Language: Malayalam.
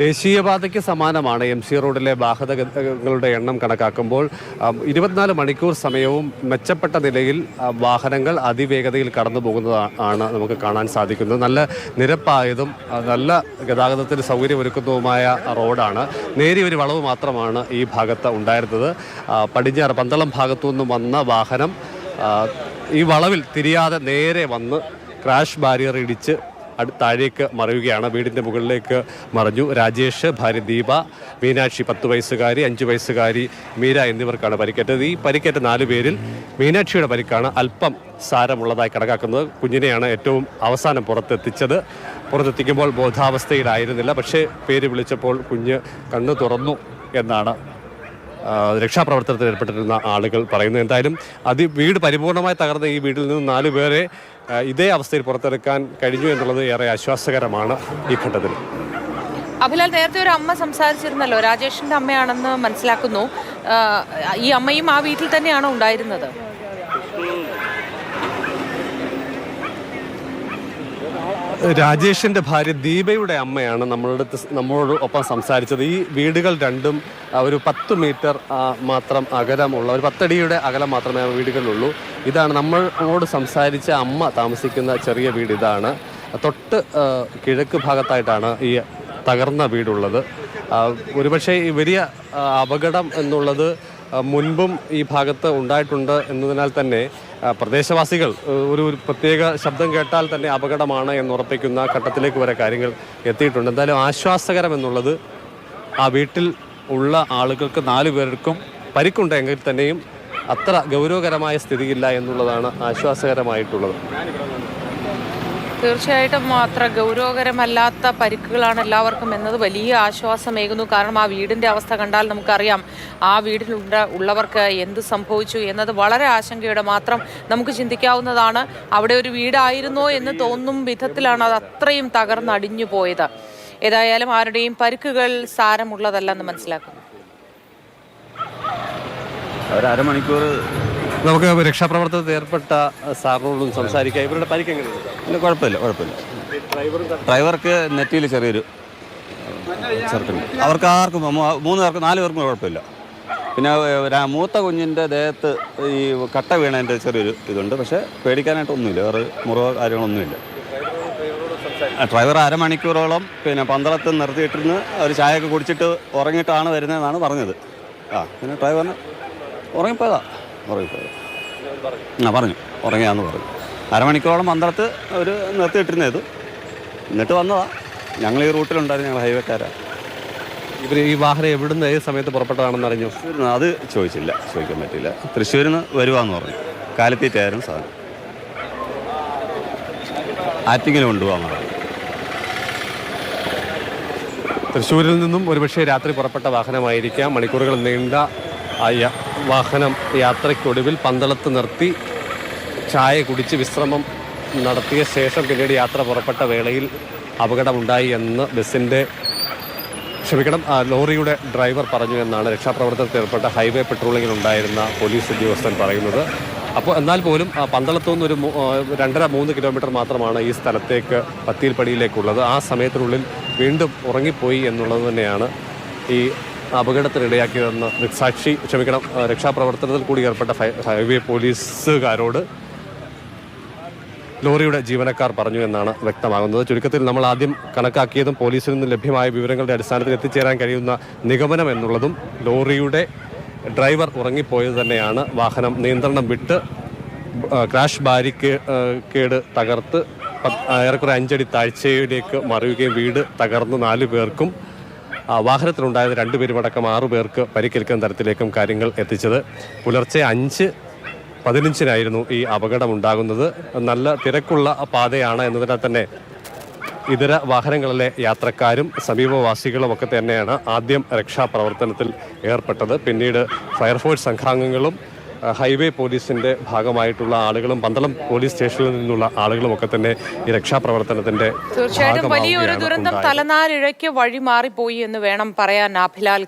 ദേശീയപാതയ്ക്ക് സമാനമാണ് എം സി റോഡിലെ വാഹനങ്ങളുടെ എണ്ണം കണക്കാക്കുമ്പോൾ ഇരുപത്തിനാല് മണിക്കൂർ സമയവും മെച്ചപ്പെട്ട നിലയിൽ വാഹനങ്ങൾ അതിവേഗതയിൽ കടന്നു പോകുന്നതാണ് നമുക്ക് കാണാൻ സാധിക്കുന്നത്. നല്ല നിരപ്പായതും നല്ല ഗതാഗതത്തിന് സൗകര്യമൊരുക്കുന്നതുമായ റോഡാണ്. നേരിയ ഒരു വളവ് മാത്രമാണ് ഈ ഭാഗത്ത് ഉണ്ടായിരുന്നത്. പടിഞ്ഞാറ് പന്തളം ഭാഗത്തു നിന്നും വന്ന വാഹനം ഈ വളവിൽ തിരിയാതെ നേരെ വന്ന് ക്രാഷ് ബാരിയർ ഇടിച്ച് താഴേക്ക് മറയുകയാണ്. വീടിന്റെ മുകളിലേക്ക് മറഞ്ഞു. രാജേഷ് ഭാര്യ ദീപ മീനാക്ഷി പത്ത് വയസ്സുകാരി അഞ്ച് വയസ്സുകാരി മീര എന്നിവർക്കാണ് പരിക്കേറ്റത്. ഈ പരിക്കേറ്റ നാല് പേരിൽ മീനാക്ഷിയുടെ പരിക്കാണ് അല്പം സാരമുള്ളതായി കണക്കാക്കുന്നത്. കുഞ്ഞിനെയാണ് ഏറ്റവും അവസാനം പുറത്തെത്തിച്ചത്. പുറത്തെത്തിക്കുമ്പോൾ ബോധാവസ്ഥയിലായിരുന്നില്ല. പക്ഷേ പേര് വിളിച്ചപ്പോൾ കുഞ്ഞ് കണ്ണു തുറന്നു എന്നാണ് രക്ഷാപ്രവർത്തനത്തിൽ ഏർപ്പെട്ടിരുന്ന ആളുകൾ പറയുന്നത് എന്തായാലും അതി വീട് പരിപൂർണമായി തകർന്ന ഈ വീട്ടിൽ നിന്ന് നാല് പേരെ ഇതേ അവസ്ഥയിൽ പുറത്തെടുക്കാൻ കഴിഞ്ഞു എന്നുള്ളത് ഏറെ ആശ്വാസകരമാണ് ഈ ഘട്ടത്തിൽ. അഭിലാൽ നേരത്തെ ഒരു അമ്മ സംസാരിച്ചിരുന്നല്ലോ രാജേഷിന്റെ അമ്മയാണെന്ന് മനസ്സിലാക്കുന്നു. ഈ അമ്മയും ആ വീട്ടിൽ തന്നെയാണോ ഉണ്ടായിരുന്നത്? രാജേഷിന്റെ ഭാര്യ ദീപയുടെ അമ്മയാണ് നമ്മളുടെ നമ്മളോട് ഒപ്പം സംസാരിച്ചത്. ഈ വീടുകൾ രണ്ടും ഒരു പത്ത് മീറ്റർ മാത്രം അകലമുള്ള ഒരു പത്തടിയുടെ അകലം മാത്രമേ വീടുകളിലുള്ളൂ. ഇതാണ് നമ്മളോട് സംസാരിച്ച അമ്മ താമസിക്കുന്ന ചെറിയ വീട് ഇതാണ്. തൊട്ട് കിഴക്ക് ഭാഗത്തായിട്ടാണ് ഈ തകർന്ന വീടുള്ളത്. ഒരുപക്ഷെ ഈ വലിയ അപകടം എന്നുള്ളത് മുൻപും ഈ ഭാഗത്ത് ഉണ്ടായിട്ടുണ്ട് എന്നതിനാൽ തന്നെ പ്രദേശവാസികൾ ഒരു പ്രത്യേക ശബ്ദം കേട്ടാൽ തന്നെ അപകടമാണ് എന്ന് ഉറപ്പിക്കുന്ന ഘട്ടത്തിലേക്ക് വരെ കാര്യങ്ങൾ എത്തിയിട്ടുണ്ട്. എന്തായാലും ആശ്വാസകരം എന്നുള്ളത് ആ വീട്ടിൽ ഉള്ള ആളുകൾക്ക് നാലു പേർക്കും പരിക്കുണ്ടെങ്കിൽ തന്നെയും അത്ര ഗൗരവകരമായ സ്ഥിതിയില്ല എന്നുള്ളതാണ് ആശ്വാസകരമായിട്ടുള്ളത്. തീർച്ചയായിട്ടും അത്ര ഗൗരവകരമല്ലാത്ത പരിക്കുകളാണ് എല്ലാവർക്കും എന്നത് വലിയ ആശ്വാസമേകുന്നു. കാരണം ആ വീടിന്റെ അവസ്ഥ കണ്ടാൽ നമുക്കറിയാം ആ വീടിലുണ്ട ഉള്ളവർക്ക് എന്ത് സംഭവിച്ചു എന്നത് വളരെ ആശങ്കയുടെ മാത്രം നമുക്ക് ചിന്തിക്കാവുന്നതാണ്. അവിടെ ഒരു വീടായിരുന്നോ എന്ന് തോന്നും വിധത്തിലാണ് അത് അത്രയും തകർന്നടിഞ്ഞു പോയത്. ഏതായാലും ആരുടെയും പരിക്കുകൾ സാരമുള്ളതല്ലെന്ന് മനസ്സിലാക്കുന്നു. ഒരു അരമണിക്കൂർ നമുക്ക് രക്ഷാപ്രവർത്തനത്തിൽ ഏർപ്പെട്ട സാറിനോടും സംസാരിക്കാം. ഇവരുടെ പരിക്ക് എങ്ങനെയുണ്ട്? കുഴപ്പമില്ല കുഴപ്പമില്ല. ഡ്രൈവർക്ക് നെറ്റിയിൽ ചെറിയൊരു ചെറുക്കുണ്ട് അവർക്ക് ആർക്കും മൂന്ന് പേർക്ക് നാല് പേർക്കും കുഴപ്പമില്ല. പിന്നെ മൂത്ത കുഞ്ഞിന്റെ ദേഹത്ത് ഈ കട്ട വീണതിന്റെ ചെറിയൊരു ഇതുണ്ട്. പക്ഷേ പേടിക്കാനായിട്ടൊന്നുമില്ല വേറെ മുറിവോ കാര്യങ്ങളൊന്നുമില്ല ഡ്രൈവർ അരമണിക്കൂറോളം പിന്നെ പന്തളത്ത് നിർത്തിയിട്ടിരുന്ന് ഒരു ചായയൊക്കെ കുടിച്ചിട്ട് ഉറങ്ങിയിട്ടാണ് വരുന്നതെന്നാണ് പറഞ്ഞത്. ആ പിന്നെ ഡ്രൈവറിന് ഉറങ്ങിപ്പോയതാ. ഉറങ്ങിപ്പോയത് ആ പറഞ്ഞു. ഉറങ്ങിയാന്ന് പറഞ്ഞു. അരമണിക്കൂറോളം പന്തളത്ത് ഒരു നിർത്തിയിട്ടിരുന്നത് എന്നിട്ട് വന്നതാ. ഞങ്ങൾ ഈ റൂട്ടിലുണ്ടായിരുന്നു ഞങ്ങൾ ഹൈവേക്കാരാ. ഇവർ ഈ വാഹനം എവിടുന്ന് ഏത് സമയത്ത് പുറപ്പെട്ടതാണെന്ന് അറിഞ്ഞു? അത് ചോദിച്ചില്ല. ചോദിക്കാൻ പറ്റില്ല തൃശ്ശൂരിൽ നിന്ന് വരുവാന്ന് പറഞ്ഞു. കാലത്തീറ്റായിരുന്നു സാധനം. ആറ്റിങ്ങിൽ കൊണ്ടുപോകാൻ പറഞ്ഞു. തൃശ്ശൂരിൽ നിന്നും ഒരുപക്ഷെ രാത്രി പുറപ്പെട്ട വാഹനമായിരിക്കാം. മണിക്കൂറുകൾ നീണ്ട ആ യ- വാഹനം യാത്രയ്ക്കൊടുവിൽ പന്തളത്ത് നിർത്തി ചായ കുടിച്ച് വിശ്രമം നടത്തിയ ശേഷം പിന്നീട് യാത്ര പുറപ്പെട്ട വേളയിൽ അപകടമുണ്ടായി എന്ന് ബസ്സിന്റെ ക്ഷമിക്കണം ലോറിയുടെ ഡ്രൈവർ പറഞ്ഞു എന്നാണ് രക്ഷാപ്രവർത്തനത്തിൽ ഏർപ്പെട്ട ഹൈവേ പെട്രോളിംഗിൽ ഉണ്ടായിരുന്ന പോലീസ് ഉദ്യോഗസ്ഥൻ പറയുന്നത്. അപ്പോൾ എന്നാൽ പോലും പന്തളത്തു നിന്ന് ഒരു രണ്ടര മൂന്ന് കിലോമീറ്റർ മാത്രമാണ് ഈ സ്ഥലത്തേക്ക് പത്തിയിൽപ്പടിയിലേക്കുള്ളത് ആ സമയത്തിനുള്ളിൽ വീണ്ടും ഉറങ്ങിപ്പോയി എന്നുള്ളത് തന്നെയാണ് ഈ അപകടത്തിനിടയാക്കിയതെന്ന് സാക്ഷി ക്ഷമിക്കണം. രക്ഷാപ്രവർത്തനത്തിൽ കൂടി ഏർപ്പെട്ട ഹൈവേ പോലീസുകാരോട് ലോറിയുടെ ജീവനക്കാർ പറഞ്ഞു എന്നാണ് വ്യക്തമാകുന്നത്. ചുരുക്കത്തിൽ നമ്മൾ ആദ്യം കണക്കാക്കിയതും പോലീസിൽ നിന്ന് ലഭ്യമായ വിവരങ്ങളുടെ അടിസ്ഥാനത്തിൽ എത്തിച്ചേരാൻ കഴിയുന്ന നിഗമനം എന്നുള്ളതും ലോറിയുടെ ഡ്രൈവർ ഉറങ്ങിപ്പോയത് തന്നെയാണ്. വാഹനം നിയന്ത്രണം വിട്ട് ക്രാഷ് കേട് തകർത്ത് ഏറെക്കുറെ അഞ്ചടി താഴ്ചയിലേക്ക് മറിയുകയും വീട് തകർന്ന് നാലു പേർക്കും വാഹനത്തിലുണ്ടായത് രണ്ടുപേരുമടക്കം ആറു പേർക്ക് പരിക്കേൽക്കുന്ന തരത്തിലേക്കും കാര്യങ്ങൾ എത്തിച്ചത്. പുലർച്ചെ അഞ്ച് പതിനഞ്ചിനായിരുന്നു ഈ അപകടമുണ്ടാകുന്നത്. നല്ല തിരക്കുള്ള പാതയാണ് എന്നതിനാൽ തന്നെ ഇതര വാഹനങ്ങളിലെ യാത്രക്കാരും സമീപവാസികളും ഒക്കെ തന്നെയാണ് ആദ്യം രക്ഷാപ്രവർത്തനത്തിൽ ഏർപ്പെട്ടത്. പിന്നീട് ഫയർഫോഴ്സ് സംഘാംഗങ്ങളും ഹൈവേ പോലീസിന്റെ ഭാഗമായിട്ടുള്ള ആളുകളും പന്തളം പോലീസ് സ്റ്റേഷനിൽ നിന്നുള്ള ആളുകളും ഒക്കെ തന്നെ ഈ രക്ഷാപ്രവർത്തനത്തിന്റെ തീർച്ചയായിട്ടും വലിയൊരു ദുരന്തം തലനാരിഴയ്ക്ക് വഴി മാറിപ്പോയി എന്ന് വേണം പറയാൻ അഭിലാൽ